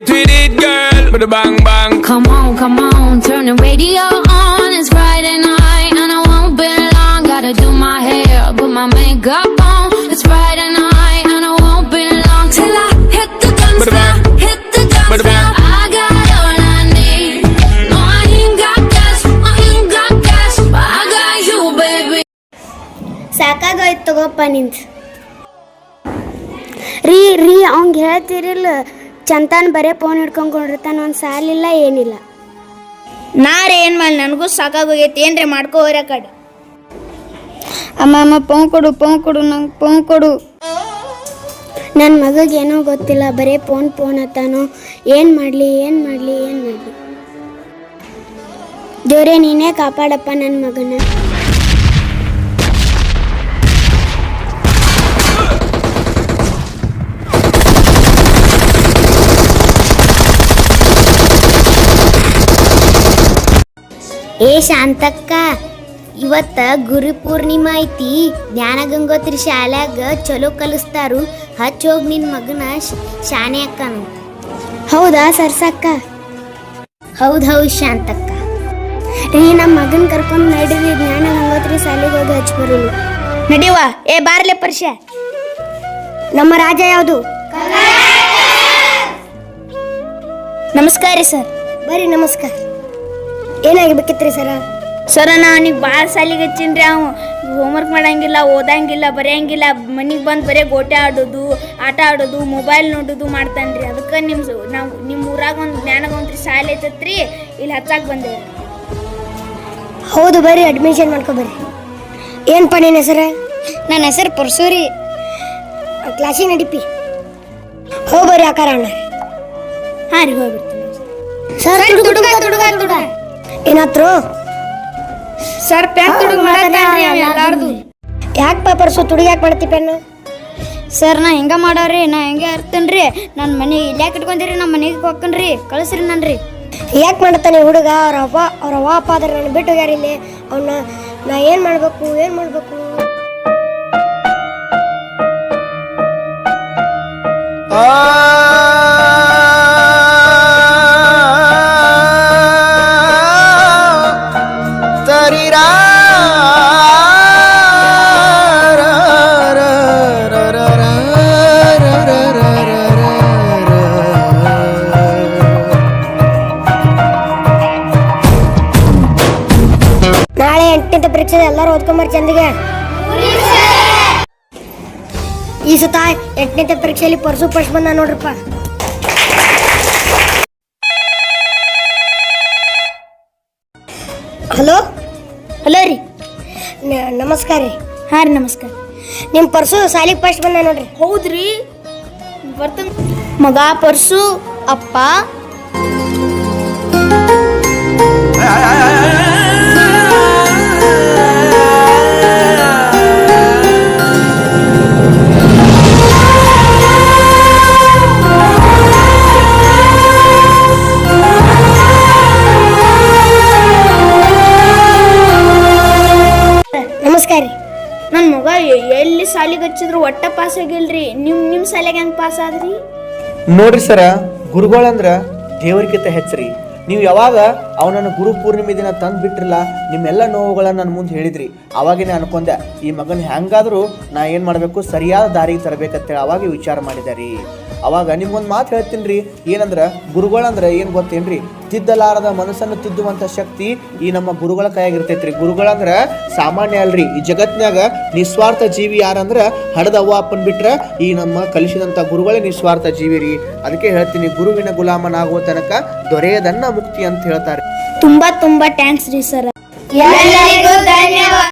With it, girl, with a bang bang. Come on, come on, turn the radio on. It's Friday night and I won't be long. Gotta do my hair, put my makeup on. It's Friday night and I won't be long till I hit the dance Ba-da-bang. floor, hit the dance Ba-da-bang. floor. I got all I need. No, I ain't got cash, I ain't got cash, but I got you, baby. ಸಾಕಾಗೋಯ್ತು ತಗೋಪ್ಪ ನಿಂತ ರೀ ರೀ ಅವ್ಗೆ ಹೇಳ್ತಿರಿಲ್ಲ ಚಂತಾನ್ ಬರೇ phone ಹಿಡ್ಕೊಂಡ್ಕೊಂಡಿರ್ತಾನ ಒಂದು ಸಾಲಿಲ್ಲ ಏನಿಲ್ಲ. ನಾರೇ ಏನು ಮಾಡಿ ನನಗೂ ಸಾಕಾಗೋಗೈತಿ ಏನ್ರಿ ಮಾಡ್ಕೋ ಕಡೆ. ಅಮ್ಮ ಅಮ್ಮ ಪೋನ್ ಕೊಡು ಪೋನ್ ಕೊಡು ನಂಗೆ ಪೋನ್ ಕೊಡು. ನನ್ನ ಮಗಗೆ ಏನೋ ಗೊತ್ತಿಲ್ಲ ಬರೀ ಫೋನ್ ಫೋನ್ ಅತ್ತಾನೋ ಏನು ಮಾಡಲಿ ಏನು ಮಾಡಲಿ ಏನು ಮಾಡಲಿ. ದೇವ್ರೆ ನೀನೇ ಕಾಪಾಡಪ್ಪ ನನ್ನ ಮಗನ. ಏ ಶಾಂತಕ್ಕ ಇವತ್ತ ಗುರು ಪೂರ್ಣಿಮಾ ಐತಿ. ಜ್ಞಾನ ಗಂಗೋತ್ರಿ ಶಾಲ್ಯಾಗ ಚಲೋ ಕಲಿಸ್ತಾರು. ಹಚ್ಚ ಹೋಗ್ ನಿನ್ ಮಗನ ಶಾನೆ ಅಕ್ಕನು. ಹೌದಾ ಸರ್ಸಕ್ಕ? ಹೌದು ಹೌದು ಶಾಂತಕ್ಕ. ಏ ನಮ್ಮ ಮಗನ್ ಕರ್ಕೊಂಡು ನಡೀರಿ. ಜ್ಞಾನ ಗಂಗೋತ್ರಿ ಶಾಲೆಗೆ ಹೋಗಿ ಹಚ್ಚಿ ಬರೋನು. ನಡೀವ ಏ ಬಾರ್ಲೆ ಪರ್ಷ. ನಮ್ಮ ರಾಜ ಯಾವುದು? ನಮಸ್ಕಾರ ರೀ ಸರ್. ಬರ್ರಿ ನಮಸ್ಕಾರ. ಏನಾಗಬೇಕಿತ್ರಿ ಸರ? ಸರ ನಾ ಅವನಿಗೆ ಭಾಳ ಸಾಲಿಗೆ ಹಚ್ಚಿನ್ರಿ ಅವ. ಹೋಮ್ವರ್ಕ್ ಮಾಡಂಗಿಲ್ಲ ಓದಂಗಿಲ್ಲ ಬರೆಯಂಗಿಲ್ಲ ಮನೆಗೆ ಬಂದು ಬರೀ ಗೋಟೆ ಆಡೋದು ಆಟ ಆಡೋದು ಮೊಬೈಲ್ ನೋಡೋದು ಮಾಡ್ತಾನ್ರಿ. ಅದಕ್ಕೆ ನಿಮ್ಮ ನಾವು ನಿಮ್ಮ ಊರಾಗ ಒಂದು ಜ್ಞಾನಗೊಂತ್ರಿ ಶಾಲೆ ಐತತ್ರಿ ಇಲ್ಲಿ ಹಚ್ಚಾಕೆ ಬಂದೇವೆ ಹೌದು ಬರ್ರಿ ಅಡ್ಮಿಷನ್ ಮಾಡ್ಕೊ ಏನು ಏನಪ್ಪ ನಿನ್ನ ಹೆಸರು? ನನ್ನ ಹೆಸರು ಪರ್ಸೂರಿ ಕ್ಲಾಸಿಗೆ ನಡಿಪಿ. ಹೋಗ್ಬರ್ರಿ ಆ ಆಕಾರ ಅಣ್ಣ ಹಾಂ ರೀ ಹೋಗ್ಬಿಡ್ತೀನಿ ಸರ್ ಏನಾತ್ರು? ಸರ್ ಪೆನ್ ತುಡುಗ್ ಮಾಡತ್ತಾನ್ರಿ ಅವ ಎಲ್ಲಾರ್ದು ಯಾಕೆ ತುಡುಗ ಯಾಕೆ ಮಾಡ್ತಿ ಪೆನ್ ಸರ್ ನಾ ಹೆಂಗ ಮಾಡವ್ರಿ? ನಾ ಹೆಂಗೆ ಇರ್ತೇನ್ರಿ ನನ್ನ ಮನೆ ಇಲ್ಲಿ ಯಾಕೆ ಇಟ್ಕೊಂತೀರಿ ನಮ್ಮ ಮನೆಗೆ ಹೋಗ್ಕನ್ರಿ ಕಳಿಸ್ರಿ ನನ್ರಿ. ಯಾಕೆ ಮಾಡ್ತಾನೆ ಹುಡುಗ? ಅವ್ರ ಅವ್ವ ಅವ್ರ ಅವ್ವ ಅಪ್ಪ ಆದ್ರೆ ನಾನು ಬಿಟ್ಟು ಹೋಗ್ಯಾರ ಇಲ್ಲಿ. ಅವನ್ನ ನಾ ಏನು ಮಾಡಬೇಕು ಏನು ಮಾಡಬೇಕು? ನಾಳೆ ಎಂಟನೇ ಪರೀಕ್ಷೆ ಎಲ್ಲರೂ ಓದ್ಕೊಂಬರ್ ಚಂದಿಗೆ. ಈ ಸತ ಎಂಟನೇ ಪರೀಕ್ಷೆಯಲ್ಲಿ ಪರ್ಸು ಪರ್ಸ್ ಬಂದ ನೋಡ್ರಪ್ಪ. ಹಲೋ? ನಮಸ್ಕಾರ ರೀ. ಹಾಂ ರೀ ನಮಸ್ಕಾರ. ನಿಮ್ಮ ಪರ್ಸು ಸಾಲಿಗೆ ಫಸ್ಟ್ ಬಂದ ನೋಡ್ರಿ. ಹೌದ್ರಿ. ಬರ್ತ ಮಗ ಪರ್ಸು ಅಪ್ಪ ಎಲ್ಲಿ ಸಾಲಿಗೆ ಹಚ್ಚಿದ್ರು ಒಟ್ಟ ಪಾಸ್ ಆಗಿಲ್ರಿ. ನಿಮ್ ನಿಮ್ ಸಾಲಿಗೆ ಹೆಂಗ್ ಪಾಸ್ ಆದ್ರಿ? ನೋಡ್ರಿ ಸರ ಗುರುಗಳಂದ್ರ ದೇವರಿಗಿಂತ ಹೆಚ್ಚ್ರಿ. ನೀವು ಯಾವಾಗ ಅವನನ್ನು ಗುರು ಪೂರ್ಣಿಮೆ ದಿನ ತಂದು ಬಿಟ್ರಲ್ಲ, ನಿಮ್ಮೆಲ್ಲ ನೋವುಗಳನ್ನ ನನ್ನ ಮುಂದೆ ಹೇಳಿದ್ರಿ. ಅವಾಗೇ ಅನ್ಕೊಂಡೆ, ಈ ಮಗನ ಹೆಂಗಾದರೂ ನಾ ಏನು ಮಾಡಬೇಕು, ಸರಿಯಾದ ದಾರಿಗೆ ತರಬೇಕಂತೇಳಿ ಅವಾಗ ವಿಚಾರ ಮಾಡಿದೆ ರೀ. ಅವಾಗ ನಿಮ್ಗೊಂದು ಮಾತು ಹೇಳ್ತೀನಿ ರೀ ಏನಂದ್ರೆ ಗುರುಗಳಂದ್ರೆ ಏನು ಗೊತ್ತೇನ್ರಿ? ತಿದ್ದಲಾರದ ಮನಸ್ಸನ್ನು ತಿದ್ದುವಂಥ ಶಕ್ತಿ ಈ ನಮ್ಮ ಗುರುಗಳ ಕೈಯಾಗಿರ್ತೈತ್ರಿ. ಗುರುಗಳಂದ್ರೆ ಸಾಮಾನ್ಯ ಅಲ್ರಿ ಈ ಜಗತ್ನಾಗ ನಿಸ್ವಾರ್ಥ ಜೀವಿ ಯಾರಂದ್ರ ಹಡದ ಅವ್ವ ಅಪ್ಪನ್ ಬಿಟ್ರ ಈ ನಮ್ಮ ಕಲಿಸಿದಂಥ ಗುರುಗಳೇ ನಿಸ್ವಾರ್ಥ ಜೀವಿ ರೀ ಅದಕ್ಕೆ ಹೇಳ್ತೀನಿ ಗುರುವಿನ ಗುಲಾಮನಾಗುವ ತನಕ ದೊರೆಯದನ್ನ ಮುಕ್ತಿ ಅಂತ ಹೇಳ್ತಾರೆ. ತುಂಬಾ ತುಂಬಾ ಥ್ಯಾಂಕ್ಸ್ ರೀ ಸರ್. ಎಲ್ಲರಿಗೂ ಧನ್ಯವಾದ.